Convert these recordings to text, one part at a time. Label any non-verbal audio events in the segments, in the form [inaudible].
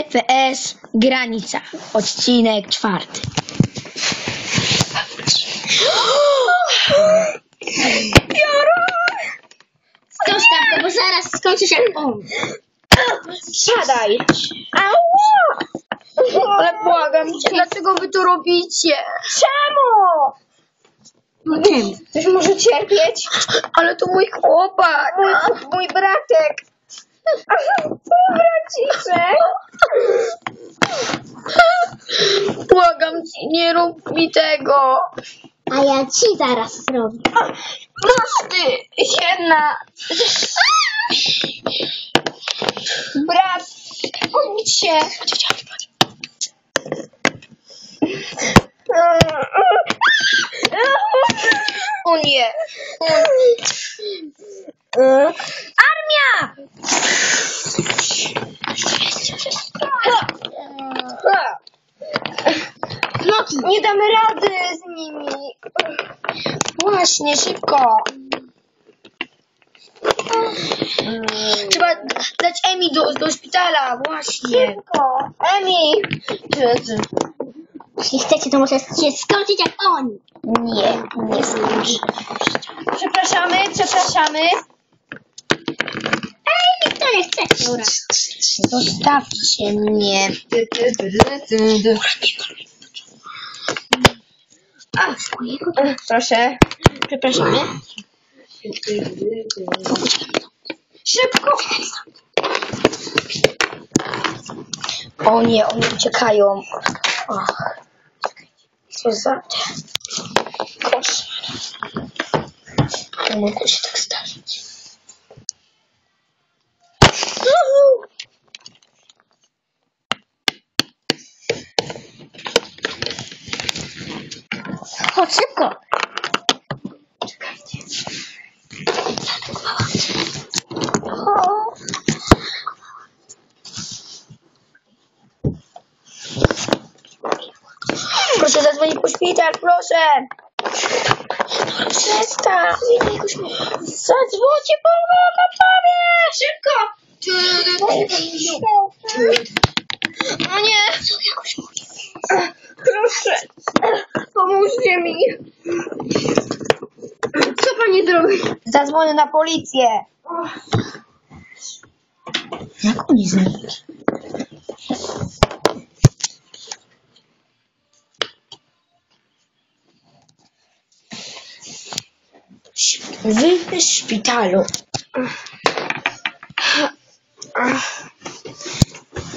DPS Granica. Odcinek czwarty. Zostaw go, bo zaraz skończysz jak on. Siadaj. Ale błagam cię, dlaczego wy to robicie? Czemu? Nie wiem. Ktoś może cierpieć? Ale to mój chłopak. Mój, mój bratek. Braciszek. Błagam cię, nie rób mi tego. A ja ci zaraz zrobię. Masz ty, jedna. Brat, chodź się. O nie. Armia! No, nie damy rady z nimi. Właśnie, szybko. Trzeba dać Emi do, do szpitala, właśnie. Szybko. Emi. Jeśli chcecie, to może się skończyć jak on. Nie, nie skończy. Przepraszamy, przepraszamy. Ej, nikt to nie chce. Dobra. Zostawcie mnie. A, swojego. Proszę. Przepraszamy. Szybko. O nie, oni uciekają. Ach. Co za... Koszmar. Nie mogło się tak Chodź szybko. Proszę zadzwonić po szpital, proszę. Przestań. Zadzwońcie po lokatorze. Szybko. O nie. Proszę. Pomóżcie mi. Co pani zrobi? Zadzwonię na policję. Jak oni znikli? Wy w szpitalu.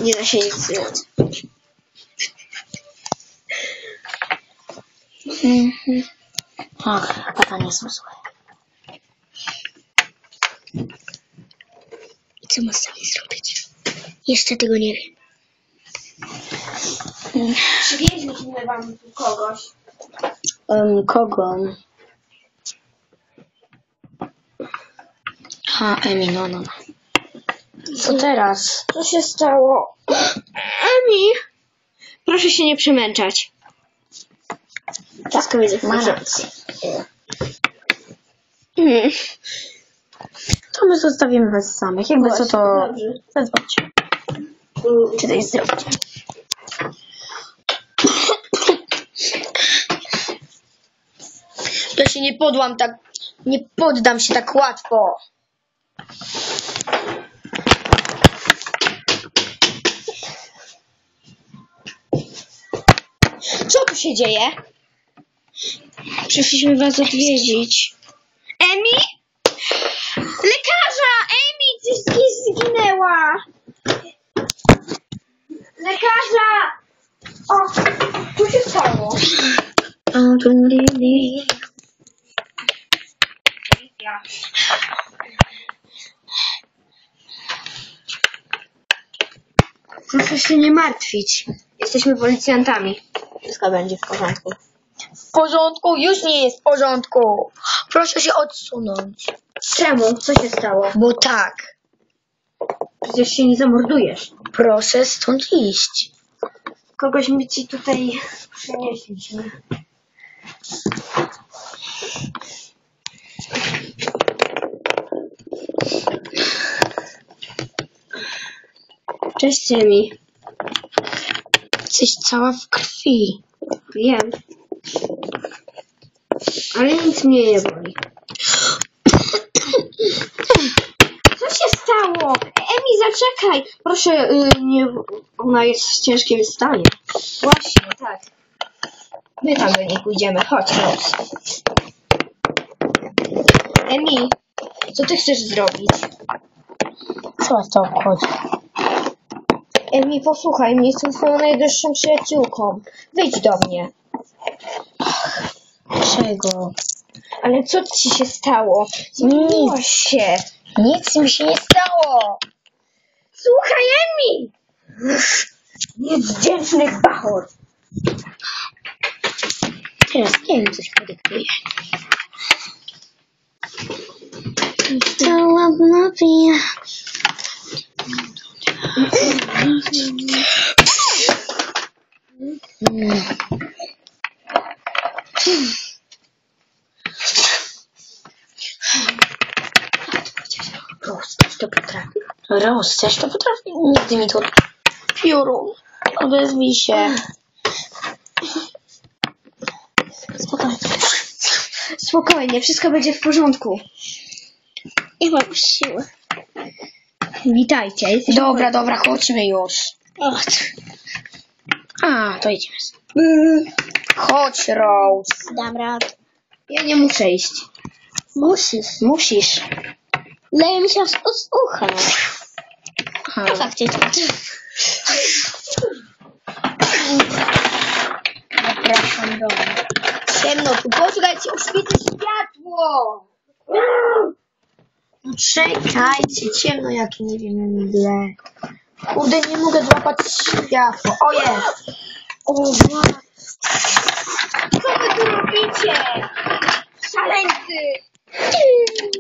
Nie da się nic zrobić. Mhm. Ach, badania są złe. I co masz sami zrobić? Jeszcze tego nie wiem. Przywieźliśmy wam tu kogoś. Um, kogo? Ha, Emi, no, no, no. Co teraz? Co się stało? Emi! Proszę się nie przemęczać. Widzę w Ma rację. To my zostawimy was samych. Jakby co to... Dobrze. Zadzwońcie. Czy to jest zrobić? Ja się nie podłam tak... Nie poddam się tak łatwo. Co tu się dzieje? Przyszliśmy was odwiedzić. Emi? Lekarza! Emi gdzieś zginęła! Lekarza! O, co się stało? Proszę się nie martwić. Jesteśmy policjantami. Wszystko będzie w porządku. W porządku? Już nie jest w porządku. Proszę się odsunąć. Czemu? Co się stało? Bo tak. Przecież się nie zamordujesz. Proszę stąd iść. Kogoś my ci tutaj przynieśliśmy. Cześć Emi. Jesteś cała w krwi. Wiem. Ale nic mnie nie boli. Co się stało? Emi, zaczekaj! Proszę, y, nie... Ona jest w ciężkim stanie. Właśnie, tak. My tam do niej pójdziemy. Chodź, Rose. Emi, co ty chcesz zrobić? Co to obchodzi? Emi, posłuchaj mnie, jestem twoją najdroższą przyjaciółką. Wyjdź do mnie. Czego? Ale co ci się stało? Zmieniłaś się. Nic mi się nie stało. Słuchaj, Emi! Niewdzięczny bachor. Teraz nie wiem, coś podyktuje. Cała napija. Rose, to potrafi. Ros, też to potrafi? Nigdy mi to... Pióru, odezwij się. Spokojnie. Spokojnie, wszystko będzie w porządku. Nie mam siły. Witajcie. Jesteś Dobra, dobra, chodźmy już. A, to idziemy. Chodź, Rose. Dam radę. Ja nie muszę iść. Musisz. Musisz. Leje mi się z z ucha. Aha. No faktycznie. Zapraszam do mnie. Ciemno tu, poczekajcie, oświetli światło. No czekajcie, ciemno jakie nie wiem mgle. Kurde, nie mogę złapać światła. O jest! O, Co wy tu robicie? Szaleńcy.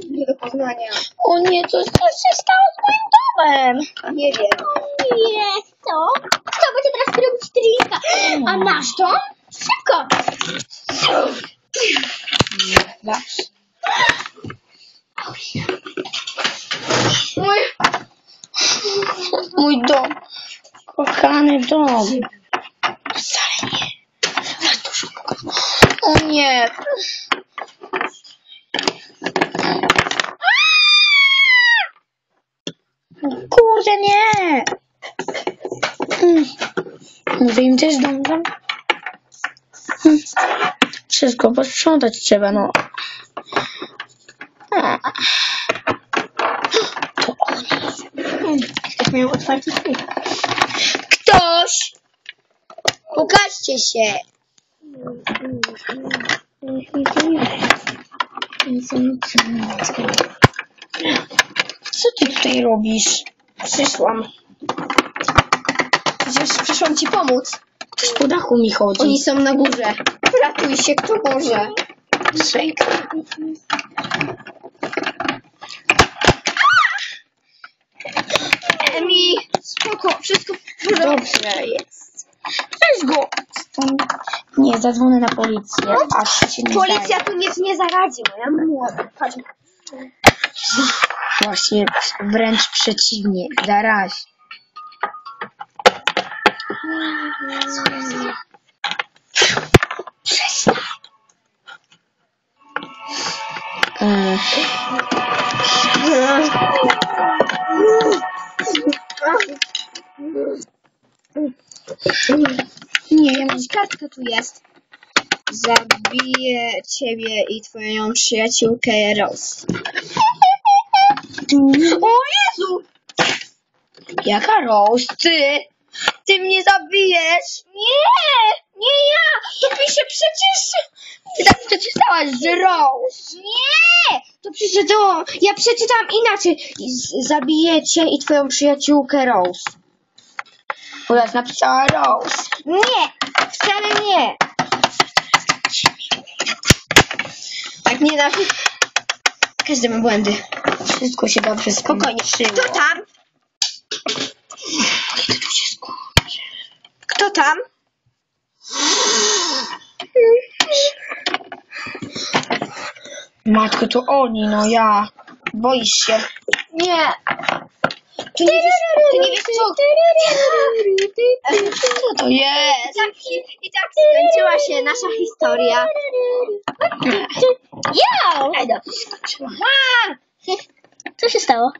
Nie do poznania. o nie, coś, coś się stało z moim domem. Nie wiem. Nie, co? Kto będzie teraz robić drinka? A nasz dom? Szybko! Zawsze. Mój... Mój dom. Kochany dom. Wcale nie. Za dużo O nie. Kurde, nie. Mm. Może im też dom dam? Mm. Wszystko posprzątać trzeba, no. A. To oni. Ktoś miał otwarty drzwi. Ktoś! Pokażcie się! Co ty tutaj robisz? Przyszłam. Przecież przyszłam ci pomóc. Ktoś po dachu mi chodzi. Oni są na górze. Ratuj się, kto może. Czekaj. Emi, spoko, wszystko w porządku. Dobrze jest. Weź go stąd. Nie, zadzwonię na policję, aż się nie Policja zdaje. tu nic nie zaradzi, moja młoda. Chodź. Właśnie wręcz przeciwnie, zaraź. Przestań. Mm. Nie, Jakaś kartka tu jest. Zabiję ciebie i twoją przyjaciółkę Rose. [laughs] O Jezu! Jaka Rose? Ty? Ty mnie zabijesz? Nie! Nie ja! To pisze przecież... Ty tak przeczytałaś, że Rose. Nie! To przeczytałam... Ja przeczytałam inaczej. Z- Zabiję cię i twoją przyjaciółkę Rose. Teraz napisała Rose. Nie! Wcale nie! Tak nie da... Każdy ma błędy. Wszystko się dobrze Spokojnie. skończyło. Kto tam? Kto tam? Matko, to oni, no ja. Boisz się. Nie. To nie wiesz, to nie wiesz co... Co to jest? I tak, tak skończyła się nasza historia. Ja! Eda, skończyła. Co się stało?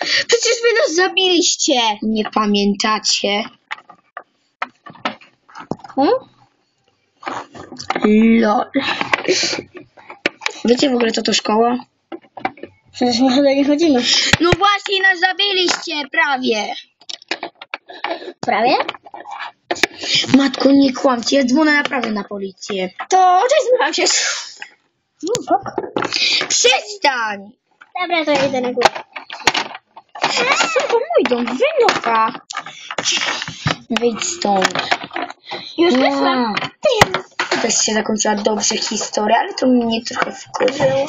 Przecież wy nas zabiliście. Nie pamiętacie? Hmm? LOL. Wiecie w ogóle co to szkoła? Przecież my chyba nie chodzimy. No właśnie nas zabiliście, prawie. Prawie? Matko, nie kłamcie, ja dzwonię naprawdę na policję. To cześć, zmywam się. No, spoko. Przestań! Dobra, to ja idę na górę. To mój dom, wynocha. Wyjdź stąd. Już wyszłam. Też się zakończyła dobrze historia, ale to mnie trochę wkurzyło.